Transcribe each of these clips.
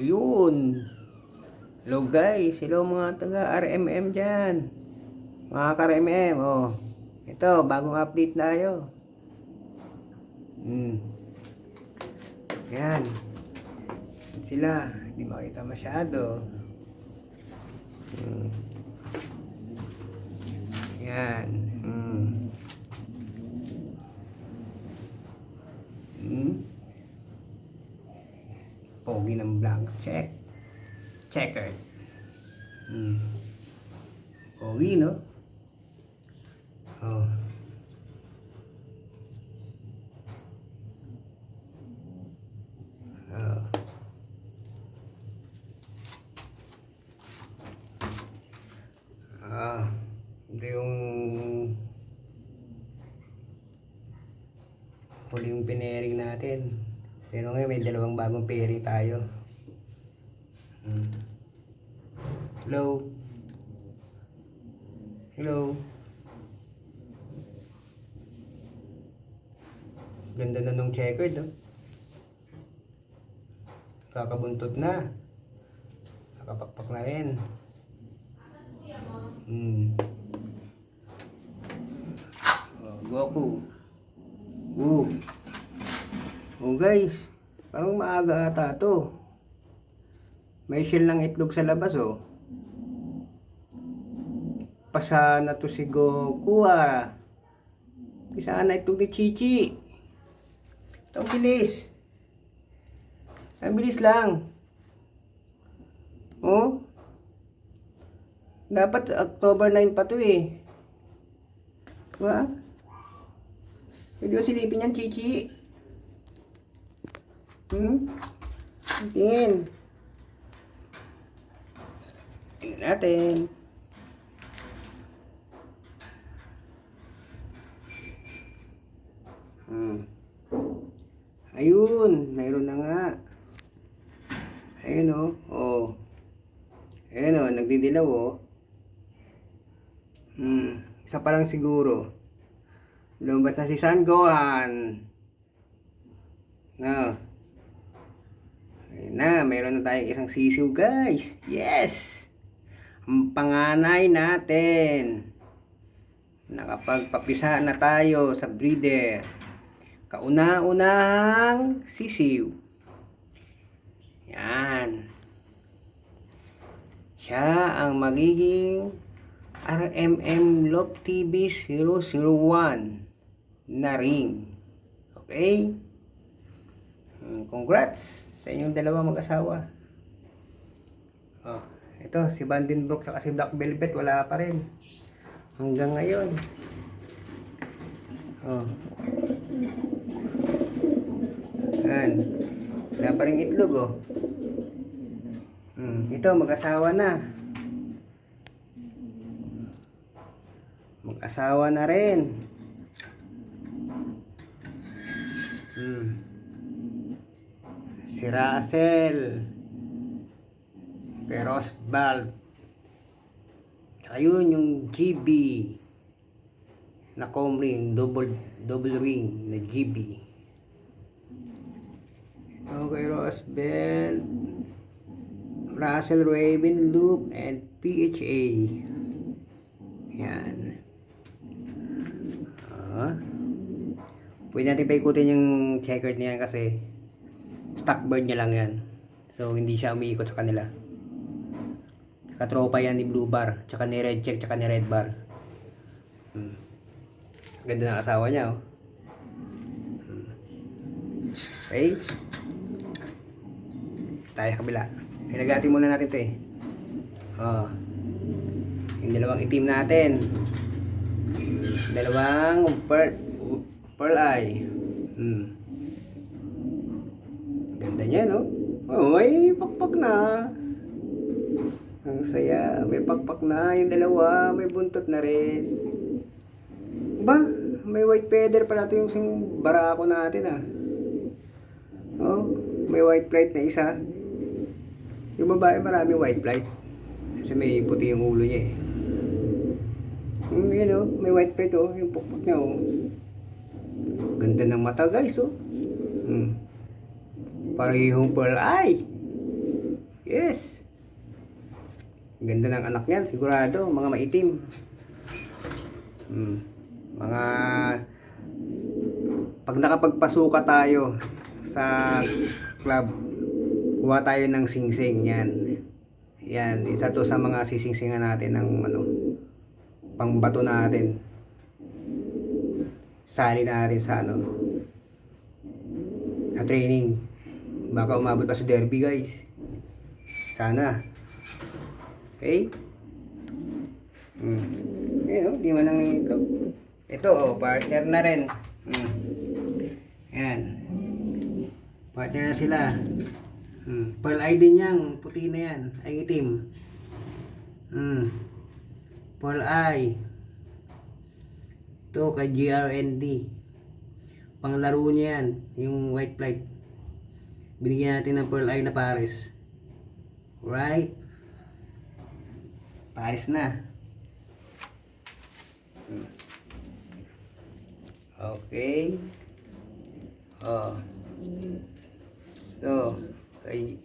Ayun. Hello guys. Hello mga taga RMM dyan. Mga ka-RMM. Oh. Ito, bagong update tayo. Hmm. Yan sila. Hindi makita masyado. Hmm. Yan. Hmm. Hmm. Pogi ng blank check. Checker. Hmm. Pogi, no? Oh. Oh. Ah, ito yung huli natin. Pero ngayon may dalawang bagong pairing tayo. Hmm. Hello? Hello? Ganda na nung checkered, no? Kakabuntot na. Nakapakpak na rin. Hmm. Oh, Goku. Oh. Oh guys, parang maaga ata to. May shell ng itlog sa labas oh. Pasa na to si Goku ah. Isa na itlog ni Chichi. Ito bilis. Ang bilis lang. Oh. Dapat October 9 pa to eh. Diba? Pwede silipin yan, Chichi. Hmm? Tingin. Tingnan natin. Hmm. Ayun, mayroon na nga. Ayun oh. Oh. Ayun oh, nagdidilaw oh. Hmm, isa pa lang siguro. Lumabas na si San Gohan. No. Ayun na, mayroon na tayong isang sisiw guys. Yes! Ang panganay natin. Nakapagpapisa na tayo sa breeder. Kauna-unahang sisiw. Yan. Siya ang magiging RMM Love TV 001 na ring. Okay? Congrats sa inyong dalawa mag-asawa. Oh, ito si Vandenbroek at si Black Velvet wala pa rin. Hanggang ngayon. Oh. Yan. Wala pa rin itlog oh. Hmm, ito mag-asawa na. Mag-asawa na rin. Hmm. Si Russell. Kay Rosbald. Ayun yung GB. Na comb ring. Double, double ring na GB. Okay, Rosbald. Russell Raven Loop and PHA. Yan. Ah. Pwede natin paikutin yung checkered niya kasi stock bird niya lang yan. So, hindi siya umiikot sa kanila. Katropa yan ni Blue Bar, tsaka ni Red Check, tsaka ni Red Bar. Hmm. Ganda ng asawa niya, oh. Hmm. Okay. Tayo kabila. Ilagati muna natin ito eh. Oh. Yung dalawang itim natin. Dalawang pearl, pearl eye. Hmm. Ganda niya, no? Oh, may pakpak na. Ang saya. May pakpak na. Yung dalawa, may buntot na rin. Ba? May white feather pala ito yung barako natin, ah. Oh, may white plate na isa. Yung babae marami white plate. Kasi may puti yung ulo niya eh. Mm, yun oh, may white plate oh, yung pukpok niya oh. Ganda ng mata guys oh. Hmm. Parehong pearl eye. Ganda ng anak niyan, sigurado. Mga maitim. Hmm. Mga... Pag nakapagpasuka tayo sa club, kuha tayo ng singsing yan. Yan, isa to sa mga sisingsingan natin ng ano, pangbato natin. Sali natin sa ano, sa training. Baka umabot pa sa derby guys. Sana. Okay? Hmm. Ayun, oh, di man lang ito. Ito, oh, partner na rin. Hmm. Yan. Partner na sila. Hmm. Pearl eye din yan. Puti na yan. Ay itim. Hmm. Pearl eye. Ito kay GRND. Panglaro niya yan. Yung white flight. Binigyan natin ng pearl eye na pares. Right? Pares na. Okay. Oh. So, kay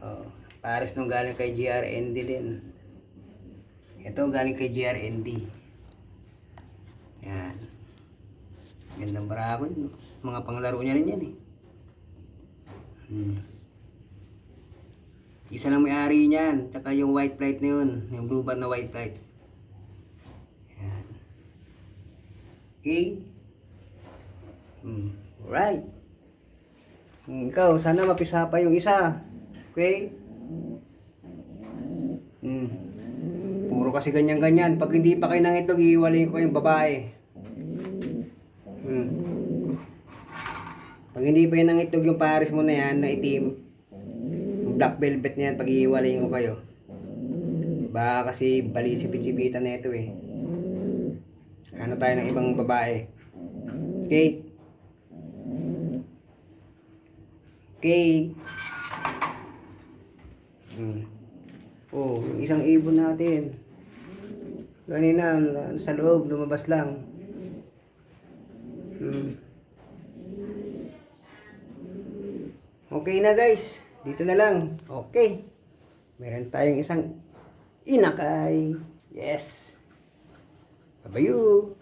Oh, pares nung galing kay GRND din. Ito galing kay GRND. Yan. Gandang yun. Mga panglaro niya rin yan eh. Hmm. Isa lang may-ari niyan. Tsaka yung white plate na yun. Yung blue band na white plate. Yan. Okay. Hmm. Alright. Hmm, ikaw, sana mapisa pa yung isa. Okay? Hmm. Puro kasi ganyan-ganyan. Pag hindi pa kayo nang itlog, ko yung babae. Hmm. Pag hindi pa yun nang itlog yung pares mo na yan, na itim, black velvet na yan, pag iiwalay ko kayo. Baka kasi bali si Pichipita na ito eh. Ano tayo ng ibang babae. Okay? Okay. Hmm. Oh, yung isang ibon natin. Kanina, sa loob, lumabas lang. Hmm. Okay na guys. Dito na lang. Okay. Meron tayong isang inakay. Yes. Babayu.